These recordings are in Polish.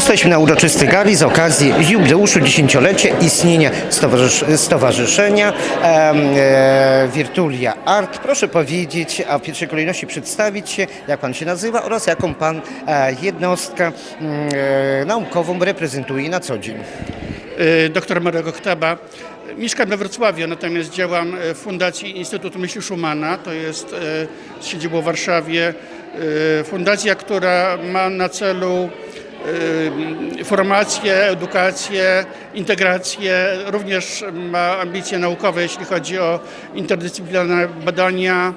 Jesteśmy na uroczystej gali z okazji jubileuszu dziesięciolecia istnienia stowarzysz Stowarzyszenia e, Virtulia Art. Proszę powiedzieć, a w pierwszej kolejności przedstawić się, jak Pan się nazywa oraz jaką Pan e, jednostkę mm, e, naukową reprezentuje na co dzień. y, dr Marego Ktaba. Mieszkam we Wrocławiu, natomiast działam w Fundacji Instytut Myśli Schumana, to jest z siedzibą w Warszawie. y, Fundacja, która ma na celu formację, edukację, integrację, również ma ambicje naukowe, jeśli chodzi o interdyscyplinarne badania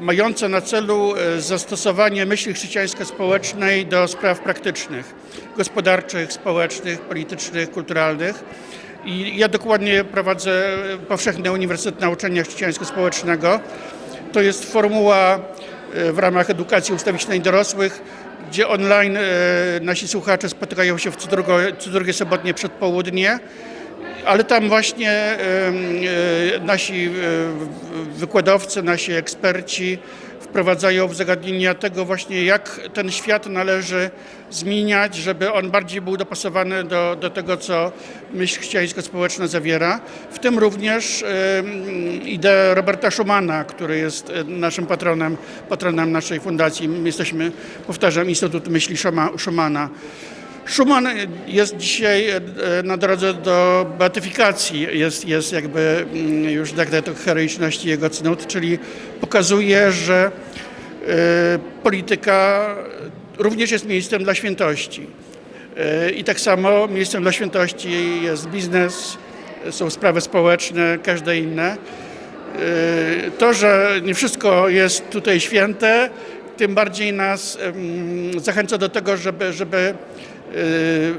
mające na celu e, zastosowanie myśli chrześcijańsko-społecznej do spraw praktycznych, gospodarczych, społecznych, politycznych, kulturalnych. I ja dokładnie prowadzę Powszechny Uniwersytet Nauczania Chrześcijańsko-Społecznego. To jest formuła w ramach edukacji ustawicznej dorosłych, gdzie online e, nasi słuchacze spotykają się w co, drugo, co drugie sobotnie przedpołudnie ale tam właśnie e, nasi e, wykładowcy, nasi eksperci wprowadzają w zagadnienia tego właśnie, jak ten świat należy zmieniać, żeby on bardziej był dopasowany do, do tego, co myśl chrześcijańsko-społeczna zawiera. W tym również em, ideę Roberta Schumana, który jest e, naszym patronem, patronem naszej fundacji. My jesteśmy, powtarzam, Instytut Myśli Schuma- Schumana. Schumann jest dzisiaj e, na drodze do beatyfikacji, jest, jest jakby mm, już dekret o heroiczności jego cnót, czyli pokazuje, że e, polityka również jest miejscem dla świętości. E, I tak samo miejscem dla świętości jest biznes, są sprawy społeczne, każde inne. To, że nie wszystko jest tutaj święte, tym bardziej nas zachęca do tego, żeby, żeby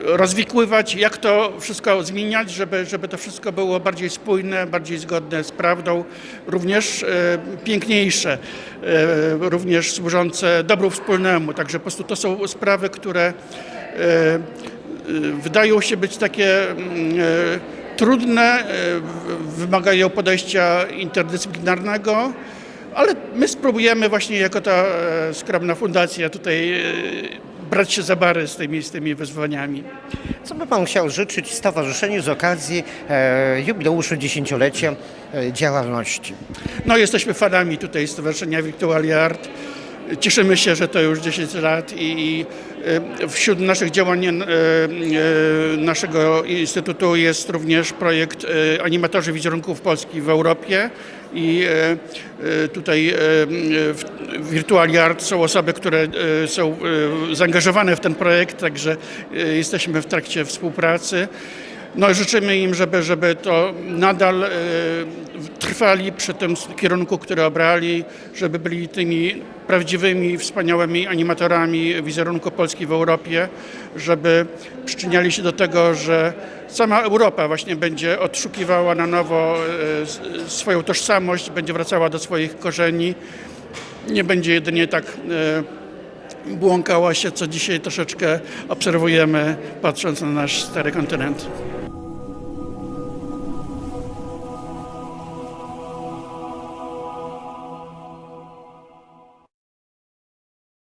rozwikływać, jak to wszystko zmieniać, żeby, żeby to wszystko było bardziej spójne, bardziej zgodne z prawdą, również e, piękniejsze, e, również służące dobru wspólnemu. Także po prostu to są sprawy, które wydają się być takie mm, trudne, wymagają podejścia interdyscyplinarnego, ale my spróbujemy właśnie jako ta e, skromna fundacja tutaj brać się za bary z tymi, z tymi wyzwaniami. Co by Pan chciał życzyć stowarzyszeniu z okazji e, jubileuszu dziesięciolecia e, działalności? No jesteśmy fanami tutaj Stowarzyszenia Virtual Art. Cieszymy się, że to już 10 lat i i, wśród naszych działań e, e, naszego instytutu jest również projekt Animatorzy Wizerunków Polski w Europie i tutaj w Virtual Art są osoby, które są zaangażowane w ten projekt, także jesteśmy w trakcie współpracy. No, życzymy im, żeby, żeby to nadal e, trwali przy tym kierunku, który obrali, żeby byli tymi prawdziwymi, wspaniałymi animatorami wizerunku Polski w Europie, żeby przyczyniali się do tego, że sama Europa właśnie będzie odszukiwała na nowo s- swoją tożsamość, będzie wracała do swoich korzeni, nie będzie jedynie tak e, błąkała się, co dzisiaj troszeczkę obserwujemy, patrząc na nasz stary kontynent.